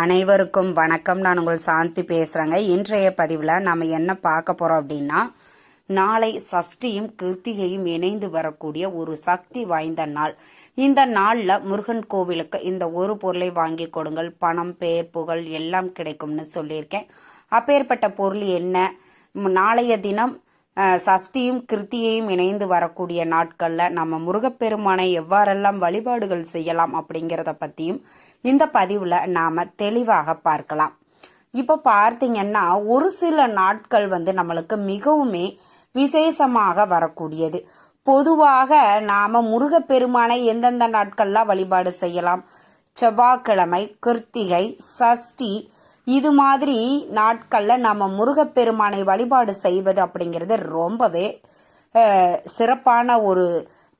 அனைவருக்கும் வணக்கம். நான் உங்கள் சாந்தி பேசுகிறேங்க இன்றைய பதிவில் நம்ம என்ன பார்க்க போகிறோம் அப்படின்னா நாளை சஷ்டியும் கிருத்திகையும் இணைந்து வரக்கூடிய ஒரு சக்தி வாய்ந்த நாள். இந்த நாளில் முருகன் கோவிலுக்கு இந்த ஒரு பொருளை வாங்கி கொடுங்கள். பணம் பேர் புகழ் எல்லாம் கிடைக்கும்னு சொல்லியிருக்கேன். அப்பேற்பட்ட பொருள் என்ன? நாளைய தினம் சஷ்டியும் கிருத்தியையும் இணைந்து வரக்கூடிய நாட்களில் நம்ம முருகப்பெருமானை எவ்வாறெல்லாம் வழிபாடுகள் செய்யலாம் அப்படிங்கிறத பற்றியும் இந்த பதிவில் நாம் தெளிவாக பார்க்கலாம். இப்போ பார்த்தீங்கன்னா ஒரு சில நாட்கள் வந்து நம்மளுக்கு மிகவுமே விசேஷமாக வரக்கூடியது. பொதுவாக நாம் முருகப்பெருமானை எந்தெந்த நாட்கள்லாம் வழிபாடு செய்யலாம்? செவ்வாய்க்கிழமை கிருத்திகை சஷ்டி இது மாதிரி நாட்களில் நம்ம முருகப்பெருமானை வழிபாடு செய்வது அப்படிங்கிறது ரொம்பவே சிறப்பான ஒரு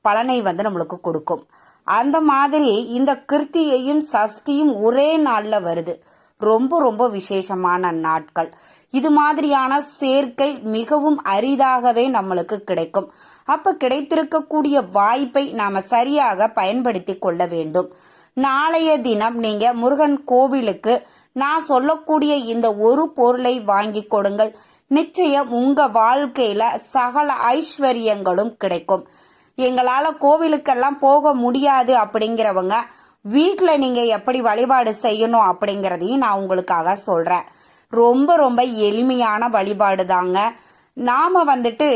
பலனை வந்து நம்மளுக்கு கொடுக்கும். அந்த மாதிரி இந்த கிருத்திகையும் சஷ்டியும் ஒரே நாளில் வருது. ரொம்ப ரொம்ப விசேஷமான நாட்கள். இது மாதிரியான சேர்க்கை மிகவும் அரிதாகவே நம்மளுக்கு கிடைக்கும். அப்ப கிடைத்திருக்கக்கூடிய வாய்ப்பை நாம சரியாக பயன்படுத்தி கொள்ள வேண்டும். நாளைய தினம் நீங்க முருகன் கோவிலுக்கு நான் சொல்லக்கூடிய இந்த ஒரு பொருளை வாங்கி கொடுங்கள். நிச்சயம் உங்க வாழ்க்கையில சகல ஐஸ்வர்யங்களும் கிடைக்கும். எங்களால கோவிலுக்கெல்லாம் போக முடியாது அப்படிங்கிறவங்க வீட்டில் நீங்க எப்படி வழிபாடு செய்யணும் அப்படிங்கிறதையும் நான் உங்களுக்காக சொல்றேன். ரொம்ப ரொம்ப எளிமையான வழிபாடு தாங்க நாம வந்துட்டு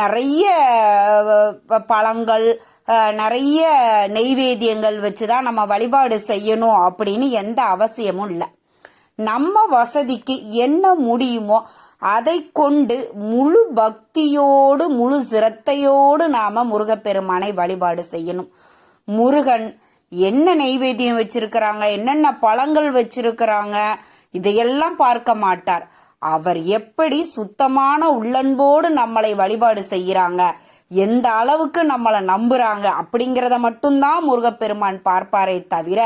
நிறைய பழங்கள் நிறைய நெய்வேத்தியங்கள் வச்சு தான் நம்ம வழிபாடு செய்யணும் அப்படின்னு எந்த அவசியமும் இல்லை. நம்ம வசதிக்கு என்ன முடியுமோ அதை கொண்டு முழு பக்தியோடு முழு சிரத்தையோடு நாம முருகப்பெருமானை வழிபாடு செய்யணும். முருகன் என்ன நெய்வேத்தியம் வச்சிருக்கிறாங்க என்னென்ன பழங்கள் வச்சிருக்கிறாங்க இதையெல்லாம் பார்க்க மாட்டார். அவர் எப்படி சுத்தமான உள்ளன்போடு நம்மளை வழிபாடு செய்கிறாங்க? எந்த அளவுக்கு நம்மளை நம்புறாங்க? அப்படிங்கிறத மட்டும்தான் முருகப்பெருமான் பார்ப்பாரே தவிர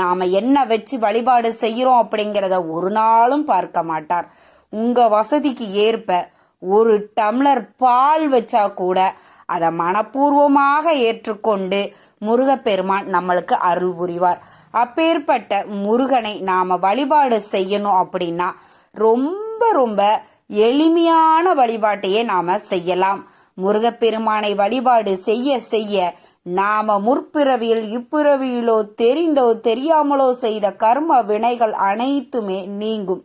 நாம என்ன வச்சு வழிபாடு செய்கிறோம் அப்படிங்கிறத ஒரு நாளும் பார்க்க மாட்டார். உங்க வசதிக்கு ஏற்ப ஒரு டம்ளர் பால் வச்சா கூட அதை மனப்பூர்வமாக ஏற்றுக்கொண்டு முருகப்பெருமான் நம்மளுக்கு அருள் புரிவார். அப்பேற்பட்ட முருகனை நாம வழிபாடு செய்யணும் அப்படின்னா ரொம்ப ரொம்ப எளிமையான வழிபாட்டையே நாம செய்யலாம். முருகப்பெருமானை வழிபாடு செய்ய செய்ய நாம முற்பிறவியில் இப்பிறவியிலோ தெரிந்தோ தெரியாமலோ செய்த கர்ம வினைகள் அனைத்துமே நீங்கும்.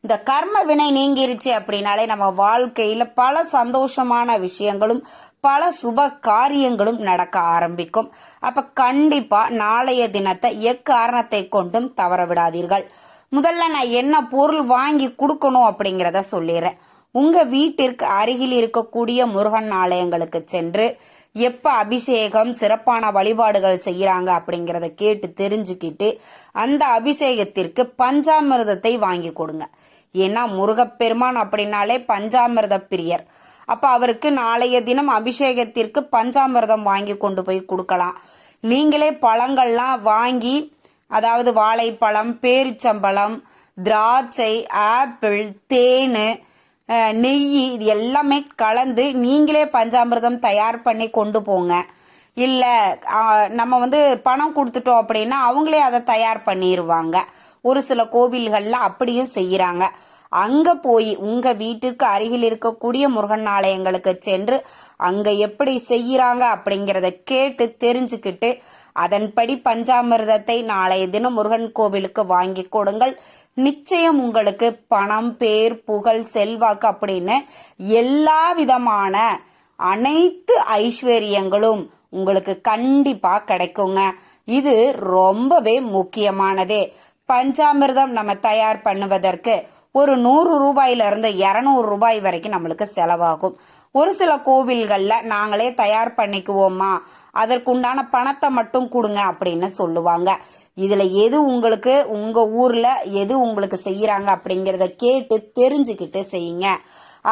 இந்த கர்ம வினை நீங்கிருச்சு அப்படின்னாலே நம்ம வாழ்க்கையில பல சந்தோஷமான விஷயங்களும் பல சுப காரியங்களும் நடக்க ஆரம்பிக்கும். அப்ப கண்டிப்பா நாளைய தினத்தை எக்காரணத்தை கொண்டும் தவற விடாதீர்கள். முதல்ல நான் என்ன பொருள் வாங்கி கொடுக்கணும் அப்படிங்கிறத சொல்லிடுறேன். உங்கள் வீட்டிற்கு அருகில் இருக்கக்கூடிய முருகன் ஆலயங்களுக்கு சென்று எப்போ அபிஷேகம் சிறப்பான வழிபாடுகள் செய்கிறாங்க அப்படிங்கிறத கேட்டு தெரிஞ்சுக்கிட்டு அந்த அபிஷேகத்திற்கு பஞ்சாமிர்தத்தை வாங்கி கொடுங்க. ஏன்னா முருகப்பெருமான் அப்படின்னாலே பஞ்சாமிர்த பிரியர். அப்போ அவருக்கு நாளைய தினம் அபிஷேகத்திற்கு பஞ்சாமிர்தம் வாங்கி கொண்டு போய் கொடுக்கலாம். நீங்களே பழங்கள்லாம் வாங்கி அதாவது வாழைப்பழம் பேரிச்சம்பழம் திராட்சை ஆப்பிள் தேனு நெய் இது எல்லாமே கலந்து நீங்களே பஞ்சாமிர்தம் தயார் பண்ணி கொண்டு போங்க. இல்லை நம்ம வந்து பணம் கொடுத்துட்டோம் அப்படின்னா அவங்களே அதை தயார் பண்ணிடுவாங்க ஒரு சில கோவில்களில் அப்படியும் செய்கிறாங்க அங்க போய் உங்க வீட்டிற்கு அருகில் இருக்கக்கூடிய முருகன் ஆலயங்களுக்கு சென்று அங்க எப்படி செய்யறாங்க அப்படிங்கறத கேட்டு தெரிஞ்சுக்கிட்டு அதன்படி பஞ்சாமிர்தத்தை நாளைய தினம் முருகன் கோவிலுக்கு வாங்கி கொடுங்கள். நிச்சயம் உங்களுக்கு பணம் பேர் புகழ் செல்வாக்கு அப்படின்னு எல்லா விதமான அனைத்து ஐஸ்வர்யங்களும் உங்களுக்கு கண்டிப்பா கிடைக்குங்க. இது ரொம்பவே முக்கியமானதே. பஞ்சாமிர்தம் நம்ம தயார் பண்ணுவதற்கு ஒரு நூறு ரூபாயிலிருந்து இரநூறு ரூபாய் வரைக்கும் நம்மளுக்கு செலவாகும். ஒரு சில கோவில்களில் நாங்களே தயார் பண்ணிக்குவோமா? அதற்குண்டான பணத்தை மட்டும் கொடுங்க அப்படின்னு சொல்லுவாங்க. இதில் எது உங்களுக்கு உங்கள் ஊரில் எது உங்களுக்கு செய்கிறாங்க அப்படிங்கிறத கேட்டு தெரிஞ்சுக்கிட்டு செய்யுங்க.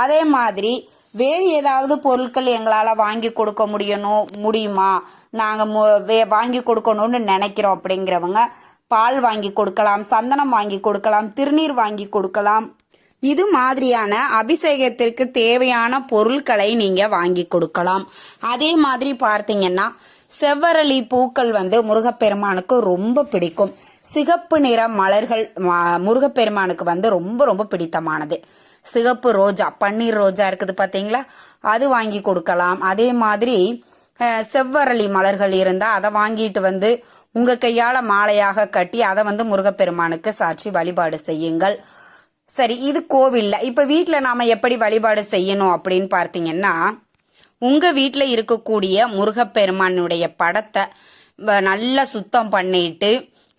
அதே மாதிரி வேறு ஏதாவது பொருட்கள் எங்களால் வாங்கி கொடுக்க முடியணும் முடியுமா? நாங்கள் வாங்கி கொடுக்கணும்னு நினைக்கிறோம் அப்படிங்கிறவங்க பால் வாங்கி கொடுக்கலாம் சந்தனம் வாங்கி கொடுக்கலாம் திருநீர் வாங்கி கொடுக்கலாம். இது மாதிரியான அபிஷேகத்திற்கு தேவையான பொருட்களை நீங்க வாங்கி கொடுக்கலாம். அதே மாதிரி பார்த்தீங்கன்னா செவ்வரளி பூக்கள் வந்து முருகப்பெருமானுக்கு ரொம்ப பிடிக்கும். சிகப்பு நிற மலர்கள் முருகப்பெருமானுக்கு வந்து ரொம்ப ரொம்ப பிடித்தமானது. சிகப்பு ரோஜா பன்னீர் ரோஜா இருக்குது பார்த்தீங்களா? அது வாங்கி கொடுக்கலாம். அதே மாதிரி செவ்வரளி மலர்கள் இருந்தால் அதை வாங்கிட்டு வந்து உங்கள் கையால் மாலையாக கட்டி அதை வந்து முருகப்பெருமானுக்கு சாற்றி வழிபாடு செய்யுங்கள். சரி இது கோவில்ல. இப்போ வீட்டில் நாம் எப்படி வழிபாடு செய்யணும் அப்படின்னு பார்த்தீங்கன்னா உங்கள் வீட்டில் இருக்கக்கூடிய முருகப்பெருமானுடைய படத்தை வ- நல்லா சுத்தம் பண்ணிட்டு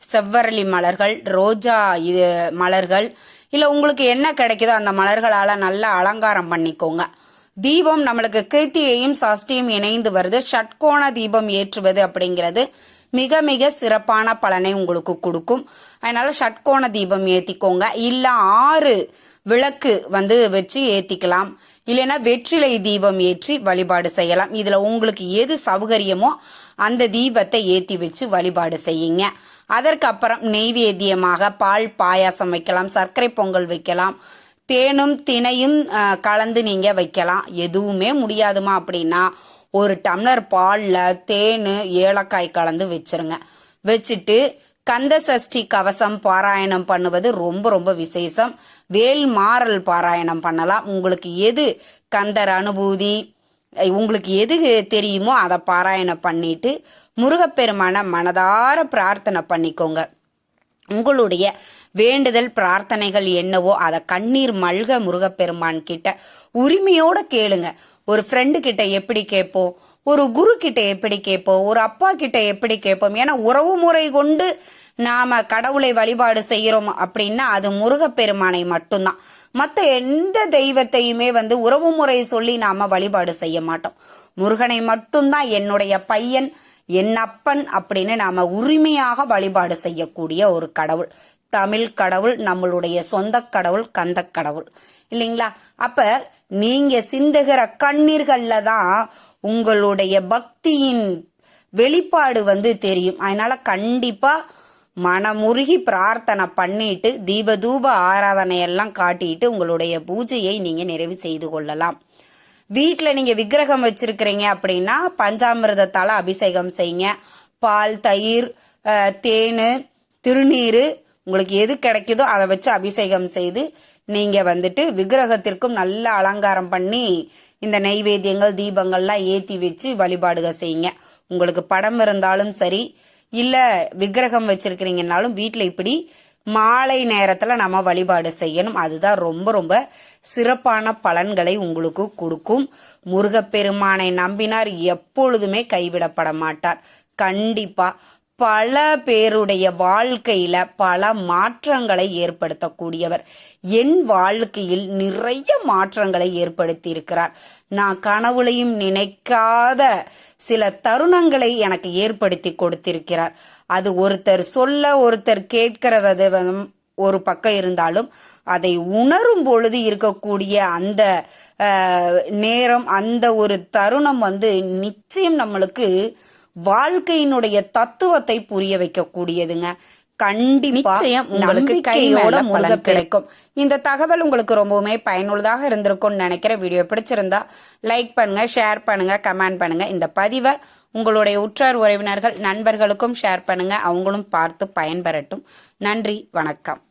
செவ்வரளி மலர்கள் ரோஜா இது மலர்கள் இல்லை உங்களுக்கு என்ன கிடைக்குதோ அந்த மலர்களால் நல்லா அலங்காரம் பண்ணிக்கோங்க. தீபம் நம்மளுக்கு கிருத்தியையும் சஷ்டியும் இணைந்து வருது. ஷட்கோண தீபம் ஏற்றுவது அப்படிங்கிறது மிக மிக சிறப்பான பலனை உங்களுக்கு கொடுக்கும். அதனால ஷட்கோண தீபம் ஏத்திக்கோங்க. இல்ல ஆறு விளக்கு வந்து வச்சு ஏத்திக்கலாம். இல்லைன்னா வெற்றிலை தீபம் ஏற்றி வழிபாடு செய்யலாம். இதுல உங்களுக்கு எது சௌகரியமோ அந்த தீபத்தை ஏத்தி வச்சு வழிபாடு செய்யுங்க. அதற்கு அப்புறம் நெய்வேத்தியமாக பால் பாயாசம் வைக்கலாம். சர்க்கரை பொங்கல் வைக்கலாம். தேனும் தினையும் கலந்து நீங்க வைக்கலாம். எதுவுமே முடியாதுமா அப்படின்னா ஒரு டம்ளர் பால்ல தேனு ஏலக்காய் கலந்து வச்சிருங்க. வச்சுட்டு கந்த சஷ்டி கவசம் பாராயணம் பண்ணுவது ரொம்ப ரொம்ப விசேஷம். வேல் மாறல் பாராயணம் பண்ணலாம். உங்களுக்கு எது கந்தர் அனுபூதி உங்களுக்கு எது தெரியுமோ அதை பாராயணம் பண்ணிட்டு முருகப்பெருமான மனதார பிரார்த்தனை பண்ணிக்கோங்க. உங்களுடைய வேண்டுதல் பிரார்த்தனைகள் என்னவோ அதை கண்ணீர் மல்க முருகப்பெருமான் கிட்ட உரிமையோட கேளுங்க. ஒரு ஃப்ரெண்டு கிட்ட எப்படி கேட்போம்? ஒரு குரு கிட்ட எப்படி கேட்போம்? ஒரு அப்பா கிட்ட எப்படி கேட்போம்? ஏன்னா உறவு முறை கொண்டு நாம கடவுளை வழிபாடு செய்யறோம் அப்படின்னா அது முருகப்பெருமானை மட்டும்தான். மற்ற எந்த தெய்வத்தையுமே வந்து உறவு முறை சொல்லி நாம வழிபாடு செய்ய மாட்டோம். முருகனை மட்டும்தான் என்னுடைய பையன் என் அப்பன் அப்படின்னு நாம உரிமையாக வழிபாடு செய்யக்கூடிய ஒரு கடவுள். தமிழ் கடவுள் நம்மளுடைய சொந்த கடவுள் கந்த கடவுள். இல்லைங்களா? அப்ப நீங்க சிந்துகிற கண்ணீர்கள்ல தான் உங்களுடைய பக்தியின் வெளிப்பாடு வந்து தெரியும். அதனால கண்டிப்பா மனமுருகி பிரார்த்தனை பண்ணிட்டு தீப தூப ஆராதனை காட்டிட்டு உங்களுடைய பூஜையை நீங்க நிறைவு செய்து கொள்ளலாம். வீட்டில் நீங்கள் விக்கிரகம் வச்சிருக்கிறீங்க அப்படின்னா பஞ்சாமிரதத்தால் அபிஷேகம் செய்யுங்க. பால் தயிர் தேன் திருநீர் உங்களுக்கு எது கிடைக்குதோ அதை வச்சு அபிஷேகம் செய்து நீங்க வந்துட்டு விக்கிரகத்திற்கும் நல்ல அலங்காரம் பண்ணி இந்த நெய்வேத்தியங்கள் தீபங்கள்லாம் ஏத்தி வச்சு வழிபாடுக செய்யுங்க. உங்களுக்கு படம் இருந்தாலும் சரி இல்ல விக்கிரகம் வச்சிருக்கிறீங்கனாலும் வீட்டில் இப்படி மாலை நேரத்துல நம்ம வழிபாடு செய்யணும். அதுதான் ரொம்ப ரொம்ப சிறப்பான பலன்களை உங்களுக்கு கொடுக்கும். முருகப்பெருமானை நம்பினார். எப்பொழுதுமே கைவிடப்பட மாட்டார். கண்டிப்பா பல பேருடைய வாழ்க்கையில பல மாற்றங்களை ஏற்படுத்தக்கூடியவர். என் வாழ்க்கையில் நிறைய மாற்றங்களை ஏற்படுத்தி இருக்கிறார் நான் கனவுலையும் நினைக்காத சில தருணங்களை எனக்கு ஏற்படுத்தி கொடுத்திருக்கிறார். அது ஒருத்தர் சொல்ல ஒருத்தர் கேட்கிறது ஒரு பக்கம் இருந்தாலும் அதை உணரும் பொழுது இருக்கக்கூடிய அந்த நேரம் அந்த ஒரு தருணம் வந்து நிச்சயம் நம்மளுக்கு வாழ்க்கையினுடைய தத்துவத்தை புரிய வைக்கக்கூடியதுங்க. கண்டிப்பா உங்களுக்கு கையோட பலன் கிடைக்கும் இந்த தகவல் உங்களுக்கு ரொம்பவுமே பயனுள்ளதாக இருந்திருக்கும்னு நினைக்கிற வீடியோ பிடிச்சிருந்தா லைக் பண்ணுங்க ஷேர் பண்ணுங்க கமெண்ட் பண்ணுங்க. இந்த பதிவை உங்களுடைய உற்றார் உறவினர்கள் நண்பர்களுக்கும் ஷேர் பண்ணுங்க. அவங்களும் பார்த்து பயன்பெறட்டும். நன்றி வணக்கம்.